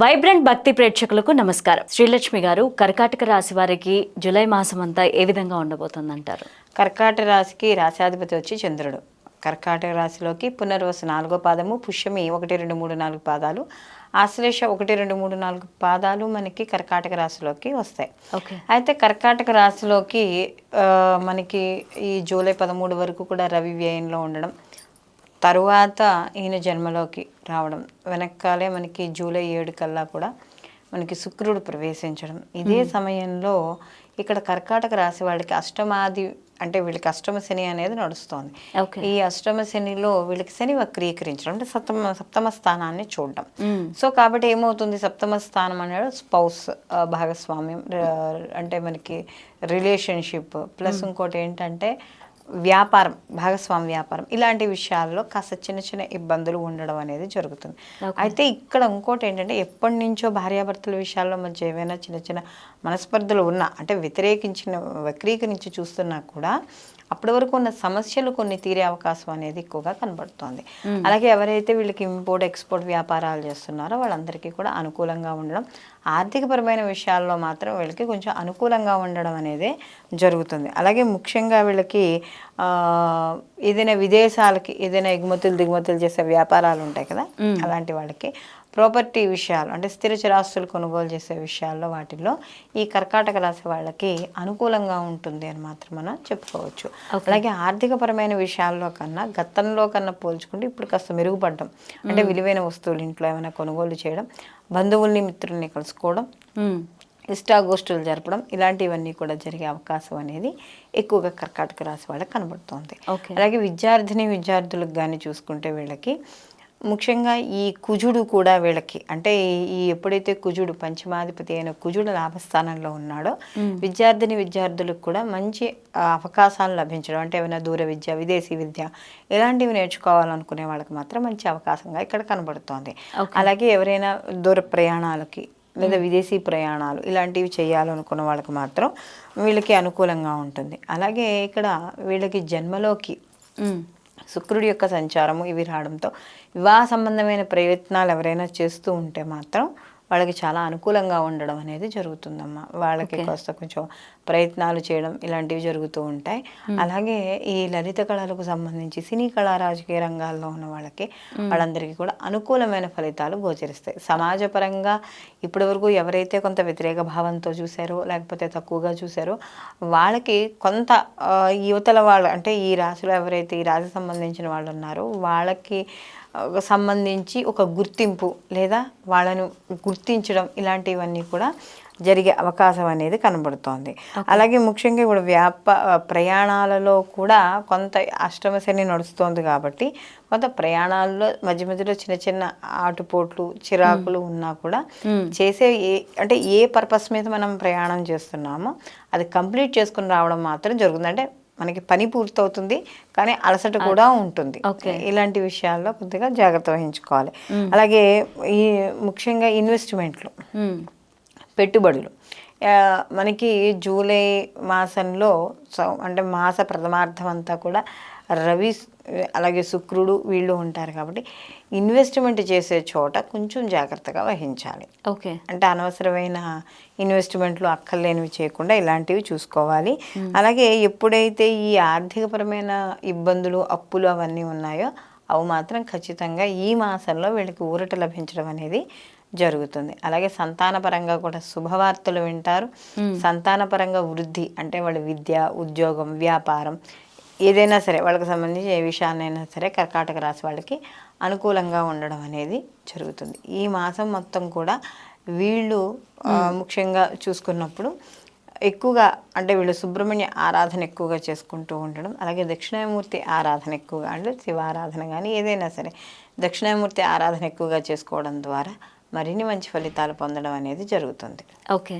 Vibrant భక్తి ప్రేక్షకులకు నమస్కారం. శ్రీలక్ష్మి గారు కర్కాటక రాశి వారికి జూలై మాసం అంతా ఏ విధంగా ఉండబోతుందంటారు? కర్కాటక రాశికి రాశాధిపతి వచ్చి చంద్రుడు. కర్కాటక రాశిలోకి పునర్వసు నాలుగో పాదము పుష్యమి ఒకటి రెండు మూడు నాలుగు పాదాలు ఆశ్లేష ఒకటి రెండు మూడు నాలుగు పాదాలు మనకి కర్కాటక రాశిలోకి వస్తాయి. ఓకే. అయితే కర్కాటక రాశిలోకి మనకి ఈ జూలై పదమూడు వరకు కూడా రవి వ్యయంలో ఉండడం తరువాత ఈయన జన్మలోకి రావడం వెనకాలే మనకి జూలై ఏడు కల్లా కూడా మనకి శుక్రుడు ప్రవేశించడం. ఇదే సమయంలో ఇక్కడ కర్కాటక రాశి వాళ్ళకి అష్టమాది అంటే వీళ్ళకి అష్టమ శని అనేది నడుస్తోంది. ఈ అష్టమ శనిలో వీళ్ళకి శని వక్రీకరించడం అంటే సప్తమ సప్తమ స్థానాన్ని చూడడం. సో కాబట్టి ఏమవుతుంది? సప్తమ స్థానం అనేది స్పౌస్ భాగస్వామ్యం అంటే మనకి రిలేషన్షిప్. ప్లస్ ఇంకోటి ఏంటంటే వ్యాపారం భాగస్వామి వ్యాపారం ఇలాంటి విషయాల్లో కాస్త చిన్న చిన్న ఇబ్బందులు ఉండడం అనేది జరుగుతుంది. అయితే ఇక్కడ ఇంకోటి ఏంటంటే ఎప్పటి నుంచో భార్యాభర్తల విషయాల్లో మధ్య ఏవైనా చిన్న చిన్న మనస్పర్ధలు ఉన్నా అంటే వ్యతిరేకించిన వక్రీకరించి చూస్తున్నా కూడా అప్పటి వరకు ఉన్న సమస్యలు కొన్ని తీరే అవకాశం అనేది ఎక్కువగా కనబడుతోంది. అలాగే ఎవరైతే వీళ్ళకి ఇంపోర్ట్ ఎక్స్పోర్ట్ వ్యాపారాలు చేస్తున్నారో వాళ్ళందరికీ కూడా అనుకూలంగా ఉండడం ఆర్థికపరమైన విషయాల్లో మాత్రం వీళ్ళకి కొంచెం అనుకూలంగా ఉండడం అనేది జరుగుతుంది. అలాగే ముఖ్యంగా వీళ్ళకి ఏదైనా విదేశాలకి ఏదైనా ఎగుమతులు దిగుమతులు చేసే వ్యాపారాలు ఉంటాయి కదా? అలాంటి వాళ్ళకి ప్రాపర్టీ విషయాలు అంటే స్థిర చిరాస్తులు కొనుగోలు చేసే విషయాల్లో వాటిల్లో ఈ కర్కాటక రాశి వాళ్ళకి అనుకూలంగా ఉంటుంది అని మాత్రం మనం చెప్పుకోవచ్చు. అలాగే ఆర్థికపరమైన విషయాల్లో కన్నా గతంలో కన్నా పోల్చుకుంటే ఇప్పుడు కాస్త మెరుగుపడడం అంటే విలువైన వస్తువులు ఇంట్లో ఏమైనా కొనుగోలు చేయడం బంధువుల్ని మిత్రుల్ని కలుసుకోవడం. ఇష్టాగోష్ఠులు జరపడం ఇలాంటివన్నీ కూడా జరిగే అవకాశం అనేది ఎక్కువగా కర్కాటక రాశి వాళ్ళకి కనబడుతోంది. అలాగే విద్యార్థిని విద్యార్థులకు కానీ చూసుకుంటే వీళ్ళకి ముఖ్యంగా ఈ కుజుడు కూడా వీళ్ళకి అంటే ఈ- ఎప్పుడైతే కుజుడు పంచమాధిపతి అయిన కుజుడు లాభస్థానంలో ఉన్నాడో విద్యార్థిని విద్యార్థులకు కూడా మంచి అవకాశాలు లభించడం అంటే ఏమైనా దూర విద్య విదేశీ విద్య ఇలాంటివి నేర్చుకోవాలనుకునే వాళ్ళకి మాత్రం మంచి అవకాశంగా ఇక్కడ కనబడుతోంది. అలాగే ఎవరైనా దూర ప్రయాణాలకి లేదా విదేశీ ప్రయాణాలు ఇలాంటివి చేయాలనుకున్న వాళ్ళకి మాత్రం వీళ్ళకి అనుకూలంగా ఉంటుంది అలాగే ఇక్కడ వీళ్ళకి జన్మలోకి. శుక్రుడి యొక్క సంచారము ఇవి రావడంతో వివాహ సంబంధమైన ప్రయత్నాలు ఎవరైనా చేస్తూ ఉంటే మాత్రం వాళ్ళకి చాలా అనుకూలంగా ఉండడం అనేది జరుగుతుందమ్మా. వాళ్ళకి కాస్త కొంచెం ప్రయత్నాలు చేయడం ఇలాంటివి జరుగుతూ ఉంటాయి. అలాగే ఈ లలిత కళలకు సంబంధించి సినీ కళా రాజకీయ రంగాల్లో ఉన్న వాళ్ళకి వాళ్ళందరికీ కూడా అనుకూలమైన ఫలితాలు గోచరిస్తాయి. సమాజపరంగా ఇప్పటివరకు ఎవరైతే కొంత వ్యతిరేక భావంతో చూశారో లేకపోతే తక్కువగా చూశారో వాళ్ళకి కొంత యువతల వాళ్ళు అంటే ఈ రాశిలో ఎవరైతే ఈ రాశి సంబంధించిన వాళ్ళు ఉన్నారో వాళ్ళకి సంబంధించి ఒక గుర్తింపు లేదా వాళ్ళను గుర్తించడం ఇలాంటివన్నీ కూడా జరిగే అవకాశం అనేది కనబడుతోంది. అలాగే ముఖ్యంగా ఇప్పుడు వ్యాప ప్రయాణాలలో కూడా కొంత అష్టమ శని నడుస్తోంది కాబట్టి కొంత ప్రయాణాల్లో మధ్య మధ్యలో చిన్న చిన్న ఆటుపోట్లు చిరాకులు ఉన్నా కూడా చేసే ఏ అంటే ఏ పర్పస్ మీద మనం ప్రయాణం చేస్తున్నామో అది కంప్లీట్ చేసుకుని రావడం మాత్రం జరుగుతుంది. అంటే మనకి పని పూర్తవుతుంది కానీ అలసట కూడా ఉంటుంది. ఇలాంటి విషయాల్లో కొద్దిగా జాగ్రత్త వహించుకోవాలి అలాగే ఈ ముఖ్యంగా ఇన్వెస్ట్మెంట్లు. పెట్టుబడులు మనకి జూలై మాసంలో స- అంటే మాస ప్రథమార్థం అంతా కూడా రవి అలాగే శుక్రుడు వీళ్ళు ఉంటారు కాబట్టి ఇన్వెస్ట్మెంట్ చేసే చోట కొంచెం జాగ్రత్తగా వహించాలి. ఓకే. అంటే అనవసరమైన ఇన్వెస్ట్మెంట్లు అక్కర్లేనివి చేయకుండా ఇలాంటివి చూసుకోవాలి. అలాగే ఎప్పుడైతే ఈ ఆర్థికపరమైన ఇబ్బందులు అప్పులు అవన్నీ ఉన్నాయో అవి మాత్రం ఖచ్చితంగా ఈ మాసంలో వీళ్ళకి ఊరట లభించడం అనేది జరుగుతుంది. అలాగే సంతానపరంగా కూడా శుభవార్తలు వింటారు. సంతానపరంగా వృద్ధి అంటే వాళ్ళ విద్య ఉద్యోగం వ్యాపారం ఏదైనా సరే వాళ్ళకి సంబంధించి ఏ విషయాన్నైనా సరే కర్కాటక రాశి వాళ్ళకి అనుకూలంగా ఉండడం అనేది జరుగుతుంది. ఈ మాసం మొత్తం కూడా వీళ్ళు ముఖ్యంగా చూసుకున్నప్పుడు ఎక్కువగా అంటే వీళ్ళు సుబ్రహ్మణ్య ఆరాధన ఎక్కువగా చేసుకుంటూ ఉండడం అలాగే దక్షిణామూర్తి ఆరాధన ఎక్కువగా అంటే శివారాధన కానీ ఏదైనా సరే దక్షిణామూర్తి ఆరాధన ఎక్కువగా చేసుకోవడం ద్వారా మరిన్ని మంచి ఫలితాలు పొందడం అనేది జరుగుతుంది. ఓకే.